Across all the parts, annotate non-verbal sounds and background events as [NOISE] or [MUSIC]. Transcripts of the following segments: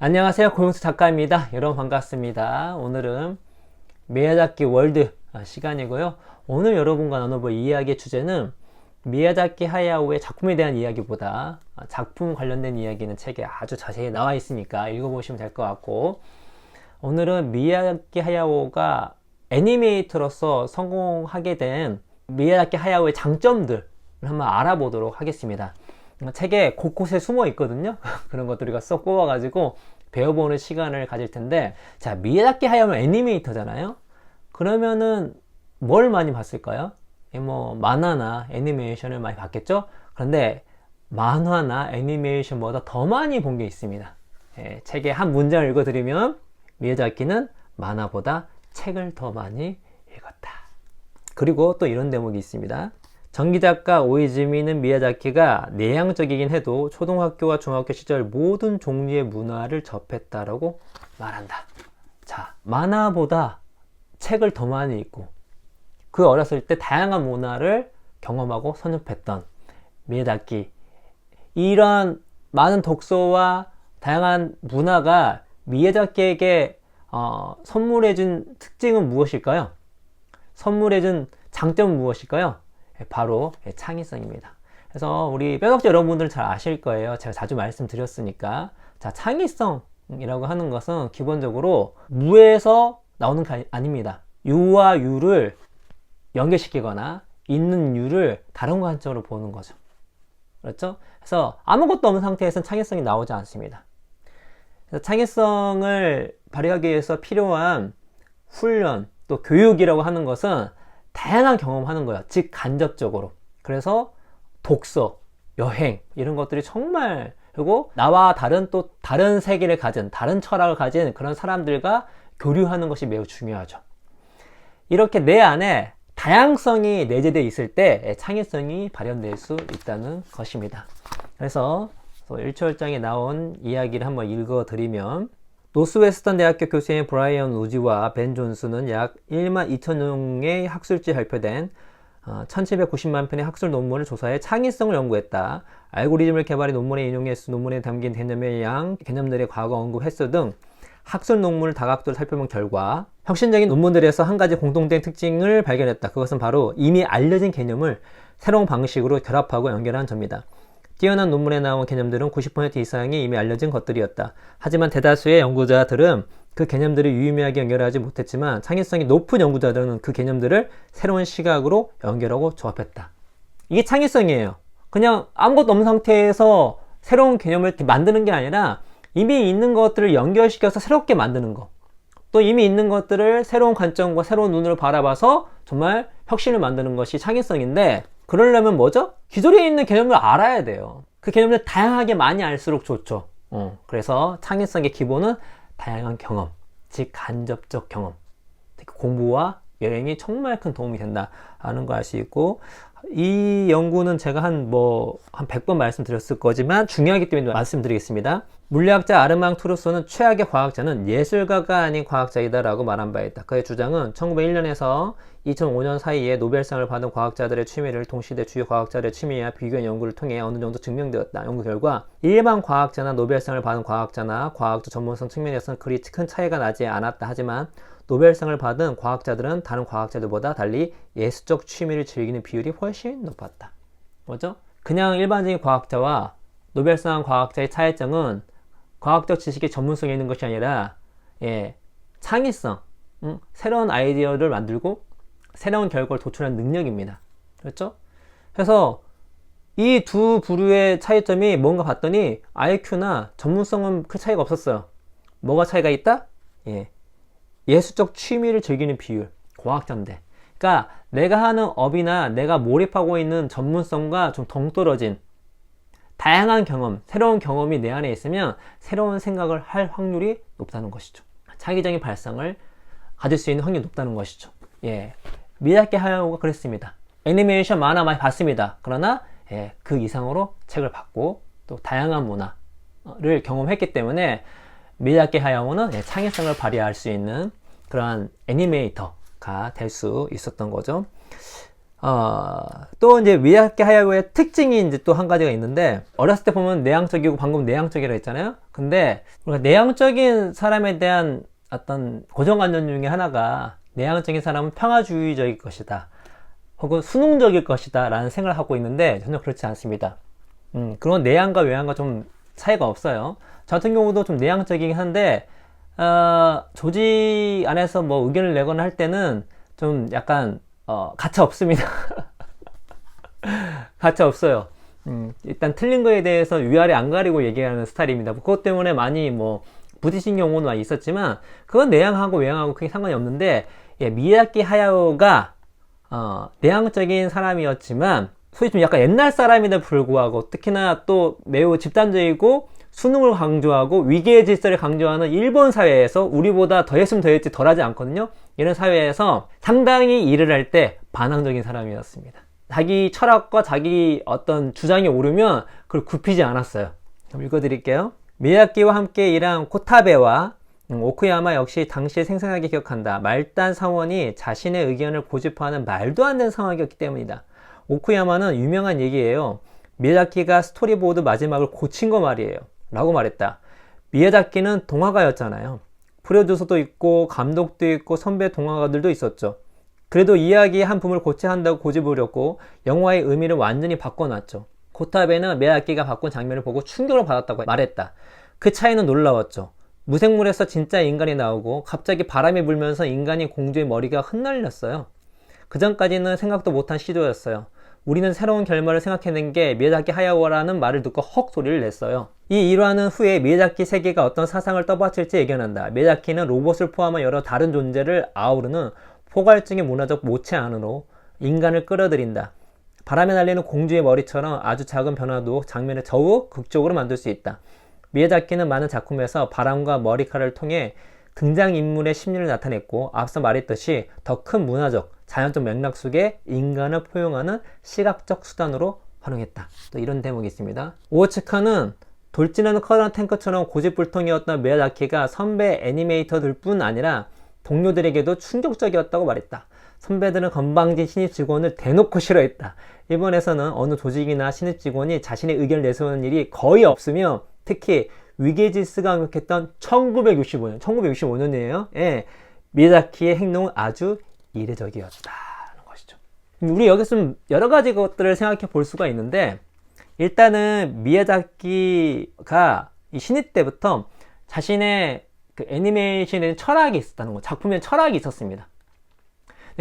안녕하세요. 고용수 작가입니다. 여러분 반갑습니다. 오늘은 미야자키 월드 아, 시간이고요. 오늘 여러분과 나눠볼 이야기의 주제는 미야자키 하야오의 작품에 대한 이야기보다 아, 작품 관련된 이야기는 책에 아주 자세히 나와 있으니까 읽어보시면 될 것 같고 오늘은 미야자키 하야오가 애니메이터로서 성공하게 된 미야자키 하야오의 장점들을 한번 알아보도록 하겠습니다. 책에 곳곳에 숨어 있거든요. [LAUGHS] 그런 것들 우리가 쏙 뽑아가지고 배워보는 시간을 가질 텐데, 자, 미야자키 하야오는 애니메이터잖아요? 그러면은 뭘 많이 봤을까요? 예, 뭐, 만화나 애니메이션을 많이 봤겠죠? 그런데 만화나 애니메이션보다 더 많이 본 게 있습니다. 예, 책의 한 문장을 읽어드리면, 미야자키는 만화보다 책을 더 많이 읽었다. 그리고 또 이런 대목이 있습니다. 전기작가 오이즈미는 미야자키가 내향적이긴 해도 초등학교와 중학교 시절 모든 종류의 문화를 접했다라고 말한다. 자, 만화보다 책을 더 많이 읽고 그 어렸을 때 다양한 문화를 경험하고 선접했던 미야자키. 이런 많은 독서와 다양한 문화가 미야자키에게 어, 선물해준 특징은 무엇일까요? 선물해준 장점은 무엇일까요? 바로 창의성입니다. 그래서 우리 뼈덕지 여러분들은 잘 아실 거예요. 제가 자주 말씀드렸으니까. 자, 창의성이라고 하는 것은 기본적으로 무에서 나오는 게 아닙니다. 유와 유를 연결시키거나 있는 유를 다른 관점으로 보는 거죠. 그렇죠? 그래서 아무것도 없는 상태에서는 창의성이 나오지 않습니다. 창의성을 발휘하기 위해서 필요한 훈련, 또 교육이라고 하는 것은 다양한 경험하는 거야. 즉, 간접적으로. 그래서 독서, 여행, 이런 것들이 정말, 그리고 나와 다른 또 다른 세계를 가진, 다른 철학을 가진 그런 사람들과 교류하는 것이 매우 중요하죠. 이렇게 내 안에 다양성이 내재되어 있을 때 창의성이 발현될 수 있다는 것입니다. 그래서 1초월장에 나온 이야기를 한번 읽어드리면 노스웨스턴 대학교 교수인 브라이언 우지와 벤 존스는 약 1만 2천 명의 학술지에 발표된 1790만 편의 학술 논문을 조사해 창의성을 연구했다. 알고리즘을 개발해 논문의 인용 횟수, 논문에 담긴 개념의 양, 개념들의 과거 언급 횟수 등 학술 논문을 다각도로 살펴본 결과 혁신적인 논문들에서 한 가지 공통된 특징을 발견했다. 그것은 바로 이미 알려진 개념을 새로운 방식으로 결합하고 연결한 점이다. 뛰어난 논문에 나온 개념들은 90% 이상이 이미 알려진 것들이었다. 하지만 대다수의 연구자들은 그 개념들을 유의미하게 연결하지 못했지만 창의성이 높은 연구자들은 그 개념들을 새로운 시각으로 연결하고 조합했다. 이게 창의성이에요. 그냥 아무것도 없는 상태에서 새로운 개념을 만드는 게 아니라 이미 있는 것들을 연결시켜서 새롭게 만드는 거. 또 이미 있는 것들을 새로운 관점과 새로운 눈으로 바라봐서 정말 혁신을 만드는 것이 창의성인데 그러려면 뭐죠? 기존에 있는 개념을 알아야 돼요. 그 개념을 다양하게 많이 알수록 좋죠. 어, 그래서 창의성의 기본은 다양한 경험, 즉 간접적 경험. 공부와 여행이 정말 큰 도움이 된다 하는 거 알 수 있고 이 연구는 제가 한뭐 한 100번 말씀드렸을 거지만 중요하기 때문에 말씀드리겠습니다. 물리학자 아르망 투르소는 최악의 과학자는 예술가가 아닌 과학자이다라고 말한 바 있다. 그의 주장은 1901년에서 2005년 사이에 노벨상을 받은 과학자들의 취미를 동시대 주요 과학자들의 취미와 비교한 연구를 통해 어느 정도 증명되었다. 연구 결과 일반 과학자나 노벨상을 받은 과학자나 과학적 전문성 측면에서는 그리 큰 차이가 나지 않았다. 하지만 노벨상을 받은 과학자들은 다른 과학자들보다 달리 예술적 취미를 즐기는 비율이 훨씬 높았다. 뭐죠? 그냥 일반적인 과학자와 노벨상 과학자의 차이점은 과학적 지식의 전문성이 있는 것이 아니라 예, 창의성, 음, 새로운 아이디어를 만들고 새로운 결과를 도출하는 능력입니다. 그렇죠? 그래서 이 두 부류의 차이점이 뭔가 봤더니 IQ나 전문성은 그 차이가 없었어요. 뭐가 차이가 있다? 예. 예술적 취미를 즐기는 비율. 과학자인데. 그러니까 내가 하는 업이나 내가 몰입하고 있는 전문성과 좀 동떨어진 다양한 경험, 새로운 경험이 내 안에 있으면 새로운 생각을 할 확률이 높다는 것이죠. 차기적인 발상을 가질 수 있는 확률이 높다는 것이죠. 예. 미야키 하야오가 그랬습니다. 애니메이션 만화 많이 봤습니다. 그러나 예, 그 이상으로 책을 봤고 또 다양한 문화를 경험했기 때문에 미야키 하야오는 예, 창의성을 발휘할 수 있는 그러한 애니메이터가 될 수 있었던 거죠. 어, 또 이제 미야자키 하야오의 특징이 이제 또 한 가지가 있는데 어렸을 때 보면 내향적이고 방금 내향적이라 했잖아요. 근데 우리가 내향적인 사람에 대한 어떤 고정관념 중에 하나가 내향적인 사람은 평화주의적일 것이다. 혹은 수능적일 것이다. 라는 생각을 하고 있는데 전혀 그렇지 않습니다. 음, 그런 내향과 외향과 좀 차이가 없어요. 저 같은 경우도 좀 내향적이긴 한데, 어, 조직 안에서 뭐 의견을 내거나 할 때는 좀 약간, 어, 가차 없습니다. [LAUGHS] 가차 없어요. 음, 일단 틀린 거에 대해서 위아래 안 가리고 얘기하는 스타일입니다. 그것 때문에 많이 뭐, 부딪힌 경우는 있었지만, 그건 내향하고 외향하고 크게 상관이 없는데, 예, 미야키 하야오가, 어, 내향적인 사람이었지만, 소위 좀 약간 옛날 사람임에도 불구하고, 특히나 또 매우 집단적이고, 수능을 강조하고, 위계의 질서를 강조하는 일본 사회에서 우리보다 더했으면 더했지 덜하지 않거든요? 이런 사회에서 상당히 일을 할 때 반항적인 사람이었습니다. 자기 철학과 자기 어떤 주장이 오르면 그걸 굽히지 않았어요. 그럼 읽어드릴게요. 미야키와 함께 일한 코타베와 음, 오쿠야마 역시 당시에 생생하게 기억한다. 말단 사원이 자신의 의견을 고집하는 말도 안 되는 상황이었기 때문이다. 오쿠야마는 유명한 얘기예요. 미야자키가 스토리보드 마지막을 고친 거 말이에요. 라고 말했다. 미야자키는 동화가였잖아요. 프로듀서도 있고 감독도 있고 선배 동화가들도 있었죠. 그래도 이야기의 한 부분을 고쳐야 한다고 고집을 부렸고 영화의 의미를 완전히 바꿔놨죠. 고타베는 미야자키가 바꾼 장면을 보고 충격을 받았다고 말했다. 그 차이는 놀라웠죠. 무생물에서 진짜 인간이 나오고 갑자기 바람이 불면서 인간이 공주의 머리가 흩날렸어요. 그 전까지는 생각도 못한 시도였어요. 우리는 새로운 결말을 생각해낸 게 미야자키 하야오라는 말을 듣고 헉 소리를 냈어요. 이 일화는 후에 미야자키 세계가 어떤 사상을 떠받칠지 예견한다. 미야자키는 로봇을 포함한 여러 다른 존재를 아우르는 포괄적인 문화적 모체 안으로 인간을 끌어들인다. 바람에 날리는 공주의 머리처럼 아주 작은 변화도 장면을 더욱 극적으로 만들 수 있다. 미야자키는 많은 작품에서 바람과 머리카락을 통해 등장인물의 심리를 나타냈고 앞서 말했듯이 더 큰 문화적, 자연적 맥락 속에 인간을 포용하는 시각적 수단으로 활용했다. 또 이런 대목이 있습니다. 오츠카는 돌진하는 커다란 탱크처럼 고집불통이었던 미야자키가 선배 애니메이터들 뿐 아니라 동료들에게도 충격적이었다고 말했다. 선배들은 건방진 신입 직원을 대놓고 싫어했다. 일본에서는 어느 조직이나 신입 직원이 자신의 의견을 내세우는 일이 거의 없으며 특히 위계질서가 강력했던 1965년, 1965년이에요. 예, 미야자키의 행동은 아주 이례적이었다는 것이죠. 우리 여기서 좀 여러 가지 것들을 생각해 볼 수가 있는데 일단은 미야자키가 이 신입 때부터 자신의 그 애니메이션에 철학이 있었다는 거, 작품에 철학이 있었습니다.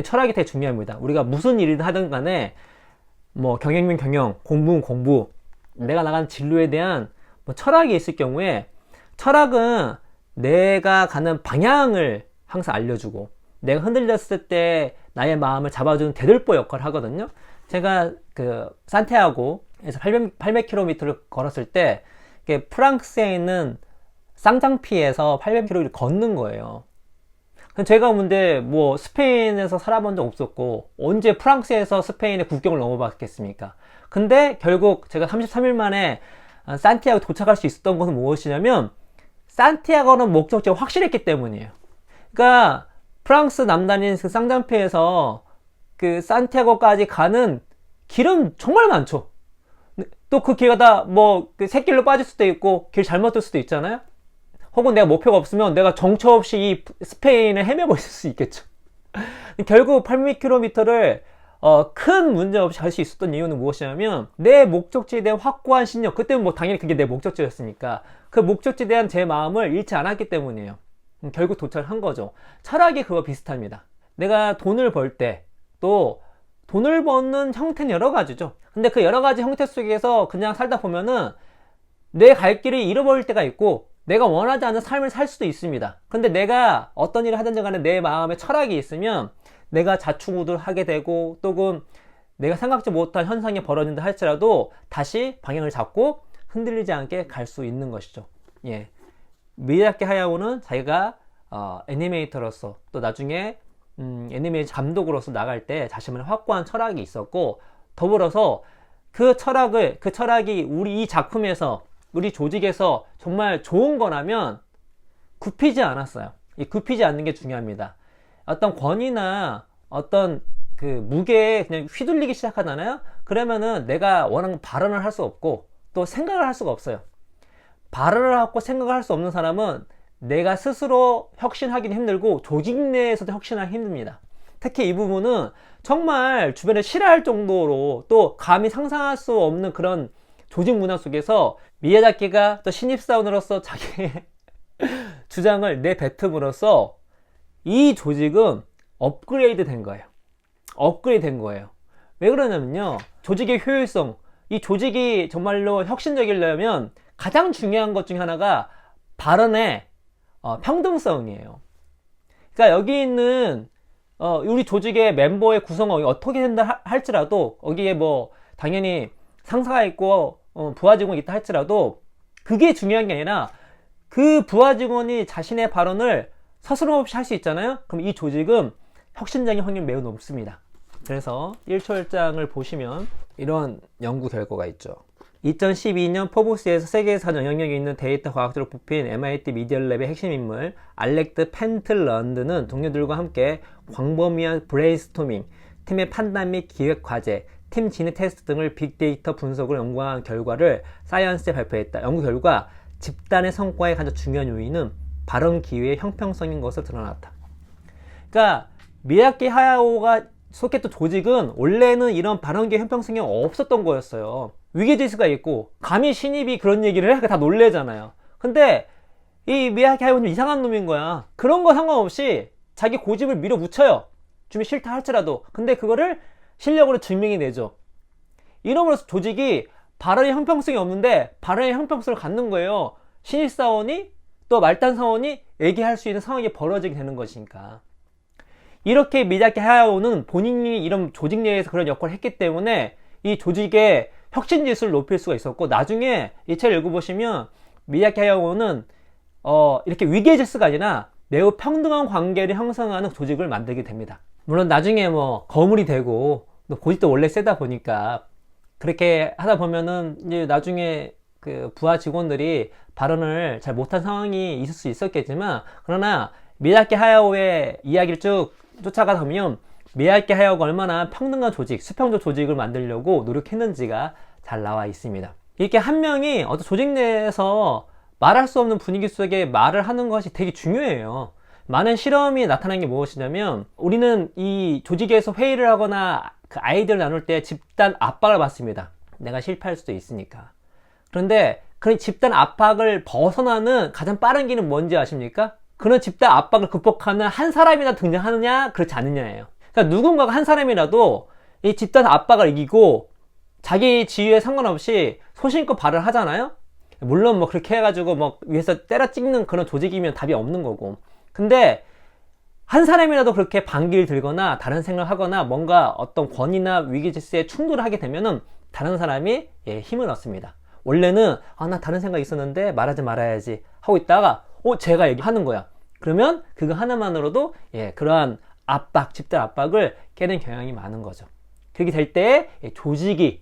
철학이 되게 중요합니다. 우리가 무슨 일을 하든 간에 뭐 경영이면 경영, 공부는 공부, 내가 나가는 진로에 대한 뭐 철학이 있을 경우에 철학은 내가 가는 방향을 항상 알려주고 내가 흔들렸을 때 나의 마음을 잡아주는 대들보 역할을 하거든요. 제가 그 산티아고 에서 800, 800km를 걸었을 때 프랑스에 있는 쌍장피에서 800km를 걷는 거예요. 제가 근데 뭐 스페인에서 살아본 적 없었고 언제 프랑스에서 스페인의 국경을 넘어봤겠습니까? 근데 결국 제가 33일 만에 산티아고 도착할 수 있었던 것은 무엇이냐면 산티아고는 목적지가 확실했기 때문이에요. 그러니까 프랑스 남단인 그 쌍장피에서 그 산티아고까지 가는 길은 정말 많죠. 또그 길가 다뭐그 새길로 빠질 수도 있고 길 잘못 들 수도 있잖아요. 혹은 내가 목표가 없으면 내가 정처 없이 이 스페인을 헤매고 있을 수 있겠죠. [LAUGHS] 결국 800km를 어, 큰 문제 없이 갈 수 있었던 이유는 무엇이냐면 내 목적지에 대한 확고한 신념 그때는 뭐 당연히 그게 내 목적지였으니까 그 목적지에 대한 제 마음을 잃지 않았기 때문이에요 음, 결국 도착한 거죠 철학이 그거 비슷합니다 내가 돈을 벌 때 또 돈을 버는 형태는 여러 가지죠 근데 그 여러 가지 형태 속에서 그냥 살다 보면은 내 갈 길을 잃어버릴 때가 있고 내가 원하지 않는 삶을 살 수도 있습니다. 근데 내가 어떤 일을 하든지 간에 내 마음에 철학이 있으면 내가 자충우돌 하게 되고 또는 내가 생각지 못한 현상이 벌어진다 할지라도 다시 방향을 잡고 흔들리지 않게 갈 수 있는 것이죠. 예. 미야키 하야오는 자기가 어, 애니메이터로서 또 나중에 음, 애니메이션 감독으로서 나갈 때 자신만의 확고한 철학이 있었고 더불어서 그 철학을 그 철학이 우리 이 작품에서 우리 조직에서 정말 좋은 거라면 굽히지 않았어요. 이 굽히지 않는 게 중요합니다. 어떤 권위나 어떤 그 무게에 그냥 휘둘리기 시작하잖아요. 그러면은 내가 원하는 발언을 할 수 없고 또 생각을 할 수가 없어요. 발언을 하고 생각을 할 수 없는 사람은 내가 스스로 혁신하기는 힘들고 조직 내에서도 혁신하기 힘듭니다. 특히 이 부분은 정말 주변에 싫어할 정도로 또 감히 상상할 수 없는 그런 조직 문화 속에서 미야자키가 또 신입사원으로서 자기의 [LAUGHS] 주장을 내뱉음으로써 이 조직은 업그레이드 된 거예요. 업그레이드 된 거예요. 왜 그러냐면요. 조직의 효율성, 이 조직이 정말로 혁신적이려면 가장 중요한 것 중에 하나가 발언의 어, 평등성이에요. 그러니까 여기 있는 어, 우리 조직의 멤버의 구성이 어떻게 된다 할지라도 거기에 뭐 당연히 상사가 있고 어, 부하 직원이 있다 할지라도 그게 중요한 게 아니라 그 부하 직원이 자신의 발언을 서스럼 없이 할 수 있잖아요. 그럼 이 조직은 혁신적인 확률이 매우 높습니다. 그래서 1초일장을 보시면 이런 연구 결과가 있죠. 2012년 포브스에서 세계에서 영향력이 있는 데이터 과학자로 뽑힌 MIT 미디어랩의 핵심 인물 알렉트 펜틀런드는 동료들과 함께 광범위한 브레인스토밍, 팀의 판단 및 기획 과제, 팀 진입 테스트 등을 빅데이터 분석을 연구한 결과를 사이언스에 발표했다. 연구 결과 집단의 성과에 가장 중요한 요인은 발언 기회의 형평성인 것을 드러났다. 그러니까 미야키 하야오가 속했던 조직은 원래는 이런 발언 기회 형평성이 없었던 거였어요. 위계질서가 있고 감히 신입이 그런 얘기를 해? 다 놀래잖아요. 근데 이 미야키 하야오는 이상한 놈인 거야. 그런 거 상관없이 자기 고집을 밀어붙여요. 좀 싫다 할지라도. 근데 그거를 실력으로 증명이 내죠. 이러면서 조직이 발언의 형평성이 없는데 발언의 형평성을 갖는 거예요. 신입사원이 또 말단사원이 얘기할 수 있는 상황이 벌어지게 되는 것이니까. 이렇게 미야키 하야오는 본인이 이런 조직 내에서 그런 역할을 했기 때문에 이 조직의 혁신 지수를 높일 수가 있었고 나중에 이 책을 읽어보시면 미야키 하야오는 어, 이렇게 위계 질서가 아니라 매우 평등한 관계를 형성하는 조직을 만들게 됩니다. 물론 나중에 뭐 거물이 되고 고집도 원래 세다 보니까 그렇게 하다 보면은 이제 나중에 그 부하 직원들이 발언을 잘 못한 상황이 있을 수 있었겠지만 그러나 미야키 하야오의 이야기를 쭉 쫓아가다 보면 미야키 하야오가 얼마나 평등한 조직, 수평적 조직을 만들려고 노력했는지가 잘 나와 있습니다. 이렇게 한 명이 어떤 조직 내에서 말할 수 없는 분위기 속에 말을 하는 것이 되게 중요해요. 많은 실험이 나타난 게 무엇이냐면 우리는 이 조직에서 회의를 하거나 그 아이디어를 나눌 때 집단 압박을 받습니다. 내가 실패할 수도 있으니까. 그런데 그런 집단 압박을 벗어나는 가장 빠른 길은 뭔지 아십니까? 그런 집단 압박을 극복하는 한 사람이나 등장하느냐, 그렇지 않느냐예요. 그러니까 누군가가 한 사람이라도 이 집단 압박을 이기고 자기 지위에 상관없이 소신껏 발을 하잖아요? 물론 뭐 그렇게 해가지고 뭐 위에서 때려 찍는 그런 조직이면 답이 없는 거고. 근데 한 사람이라도 그렇게 반기를 들거나 다른 생각을 하거나 뭔가 어떤 권위나 위기 질서에 충돌을 하게 되면은 다른 사람이 예, 힘을 얻습니다. 원래는 아 나 다른 생각 있었는데 말하지 말아야지 하고 있다가 어 제가 얘기하는 거야. 그러면 그거 하나만으로도 예 그러한 압박 집단 압박을 깨는 경향이 많은 거죠. 그렇게 될때 예, 조직이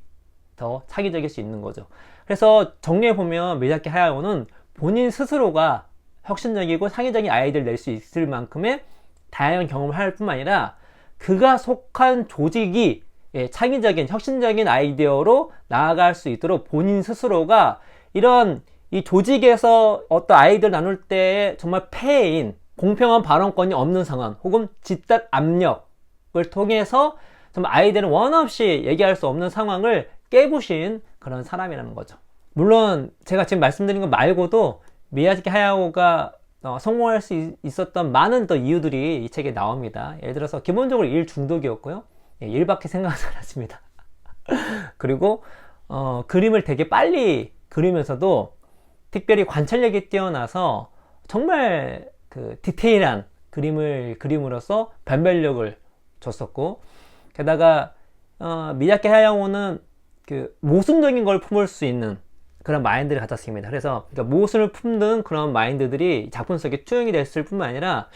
더 창의적일 수 있는 거죠. 그래서 정리해 보면 미야키 하야오는 본인 스스로가 혁신적이고 창의적인 아이디어를 낼 수 있을 만큼의 다양한 경험을 할 뿐만 아니라 그가 속한 조직이 예, 창의적인 혁신적인 아이디어로 나아갈 수 있도록 본인 스스로가 이런 이 조직에서 어떤 아이디어를 나눌 때 정말 폐해인 공평한 발언권이 없는 상황 혹은 집단 압력을 통해서 정말 아이디어를 원 없이 얘기할 수 없는 상황을 깨부신 그런 사람이라는 거죠. 물론 제가 지금 말씀드린 것 말고도 미야자키 하야오가 어, 성공할 수 있었던 많은 더 이유들이 이 책에 나옵니다. 예를 들어서 기본적으로 일 중독이었고요. 예, 일밖에 생각하지 [LAUGHS] 않았습니다. 그리고 어, 그림을 되게 빨리 그리면서도 특별히 관찰력이 뛰어나서 정말 그 디테일한 그림을 그림으로써 변별력을 줬었고 게다가 어, 미야키 하야오는 그 모순적인 걸 품을 수 있는 그런 마인드를 가졌습니다. 그래서 그러니까 모순을 품는 그런 마인드들이 작품 속에 투영이 됐을 뿐만 아니라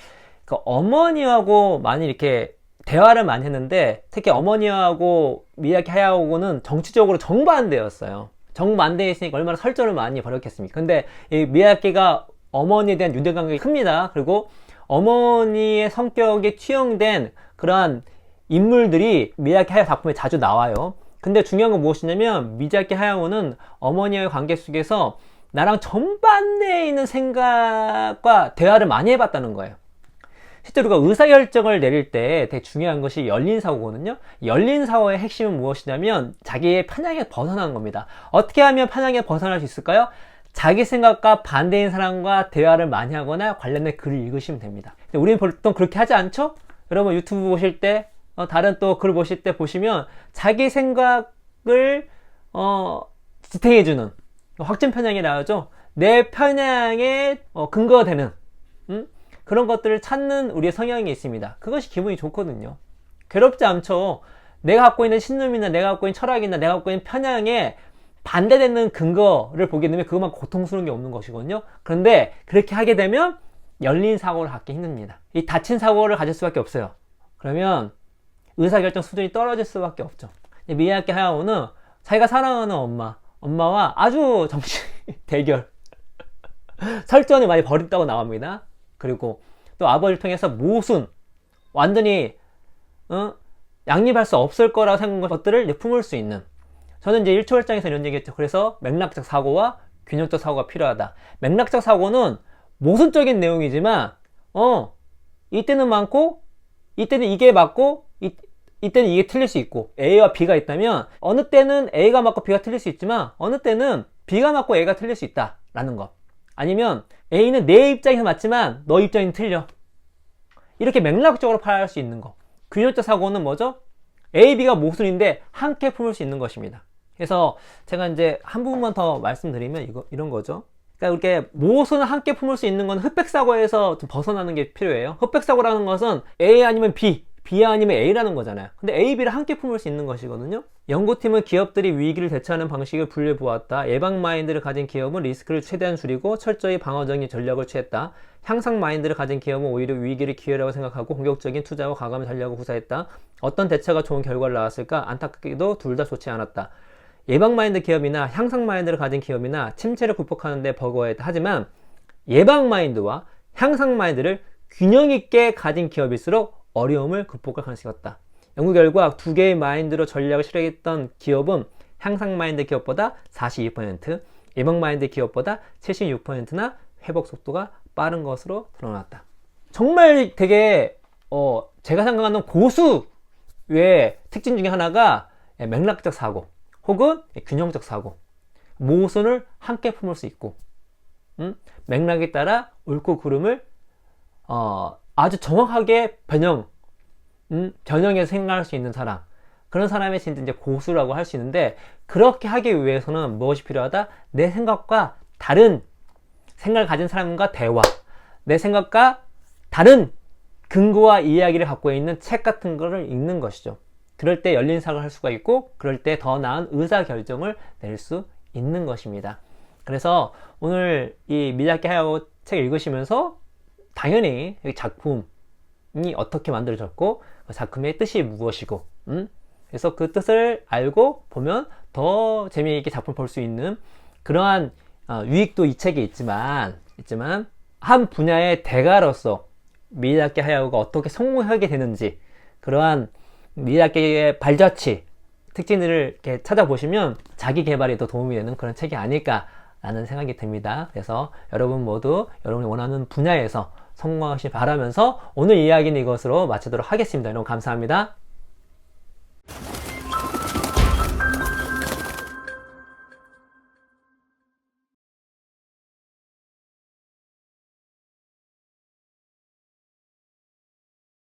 그 어머니하고 많이 이렇게 대화를 많이 했는데 특히 어머니하고 미야키 하야오고는 정치적으로 정반대였어요. 정반대에 있으니까 얼마나 설전을 많이 벌였겠습니까? 근데 이 미야키가 어머니에 대한 유대감각이 큽니다. 그리고 어머니의 성격에 투영된 그러한 인물들이 미야자키 하야오 작품에 자주 나와요. 근데 중요한 건 무엇이냐면 미야자키 하야오는 어머니와의 관계 속에서 나랑 정반대에 있는 생각과 대화를 많이 해봤다는 거예요. 실제로 우리가 의사결정을 내릴 때 되게 중요한 것이 열린 사고거든요. 열린 사고의 핵심은 무엇이냐면 자기의 편향에 벗어나는 겁니다. 어떻게 하면 편향에 벗어날 수 있을까요? 자기 생각과 반대인 사람과 대화를 많이 하거나 관련된 글을 읽으시면 됩니다. 우리는 보통 그렇게 하지 않죠? 여러분 유튜브 보실 때, 어, 다른 또 글 보실 때 보시면 자기 생각을, 어, 지탱해주는 확증 편향이 나오죠? 내 편향에 어, 근거가 되는, 음? 그런 것들을 찾는 우리의 성향이 있습니다. 그것이 기분이 좋거든요. 괴롭지 않죠. 내가 갖고 있는 신념이나 내가 갖고 있는 철학이나 내가 갖고 있는 편향에 반대되는 근거를 보게 되면 그것만 고통스러운 게 없는 것이거든요. 그런데 그렇게 하게 되면 열린 사고를 갖기 힘듭니다. 이 닫힌 사고를 가질 수밖에 없어요. 그러면 의사결정 수준이 떨어질 수밖에 없죠. 미야키 하야오는 자기가 사랑하는 엄마, 엄마와 아주 정신 [LAUGHS] 대결, 설전을 많이 벌였다고 나옵니다. 그리고 또 아버지를 통해서 모순, 완전히 어? 양립할 수 없을 거라고 생각한 것들을 품을 수 있는 저는 이제 1초 1장에서 이런 얘기했죠. 그래서 맥락적 사고와 균형적 사고가 필요하다. 맥락적 사고는 모순적인 내용이지만 어 이때는 많고 이때는 이게 맞고 이, 이때는 이게 틀릴 수 있고 A와 B가 있다면 어느 때는 A가 맞고 B가 틀릴 수 있지만 어느 때는 B가 맞고 A가 틀릴 수 있다 라는 것. 아니면 A는 내 입장에서 맞지만 너 입장에는 틀려. 이렇게 맥락적으로 파악할 수 있는 거. 균형적 사고는 뭐죠? A, B가 모순인데 함께 품을 수 있는 것입니다. 그래서 제가 이제 한 부분만 더 말씀드리면 이거, 이런 거죠. 그러니까 이렇게 모순을 함께 품을 수 있는 건 흑백 사고에서 좀 벗어나는 게 필요해요. 흑백 사고라는 것은 A 아니면 B, B 아니면 A라는 거잖아요. 근데 A, B를 함께 품을 수 있는 것이거든요. 연구팀은 기업들이 위기를 대처하는 방식을 분류해 보았다. 예방 마인드를 가진 기업은 리스크를 최대한 줄이고 철저히 방어적인 전략을 취했다. 향상 마인드를 가진 기업은 오히려 위기를 기회라고 생각하고 공격적인 투자와 과감한 전략을 구사했다. 어떤 대처가 좋은 결과를 나왔을까? 안타깝게도 둘 다 좋지 않았다. 예방 마인드 기업이나 향상 마인드를 가진 기업이나 침체를 극복하는데 버거워했다. 하지만 예방 마인드와 향상 마인드를 균형 있게 가진 기업일수록 어려움을 극복할 가능성이 있다. 연구 결과 두 개의 마인드로 전략을 실행했던 기업은 향상 마인드 기업보다 42%, 예방 마인드 기업보다 76%나 회복 속도가 빠른 것으로 드러났다. 정말 되게 어 제가 생각하는 고수의 특징 중에 하나가 맥락적 사고 혹은 균형적 사고 모순을 함께 품을 수 있고 음? 맥락에 따라 옳고 그름을 어, 아주 정확하게 변형 음? 변형해서 생각할 수 있는 사람 그런 사람이 진짜 이제 고수라고 할 수 있는데 그렇게 하기 위해서는 무엇이 필요하다? 내 생각과 다른 생각을 가진 사람과 대화 내 생각과 다른 근거와 이야기를 갖고 있는 책 같은 거를 읽는 것이죠. 그럴 때 열린 사고를 할 수가 있고 그럴 때 더 나은 의사 결정을 낼 수 있는 것입니다. 그래서 오늘 이 미야키 하야오 책 읽으시면서 당연히 이 작품이 어떻게 만들어졌고 그 작품의 뜻이 무엇이고 음? 그래서 그 뜻을 알고 보면 더 재미있게 작품 볼 수 있는 그러한 어, 유익도 이 책에 있지만 있지만 한 분야의 대가로서 미야키 하야오가 어떻게 성공하게 되는지 그러한 미야키의 발자취 특징들을 이렇게 찾아보시면 자기 개발에 더 도움이 되는 그런 책이 아닐까라는 생각이 듭니다. 그래서 여러분 모두 여러분이 원하는 분야에서 성공하시길 바라면서 오늘 이야기는 이것으로 마치도록 하겠습니다. 여러분 감사합니다.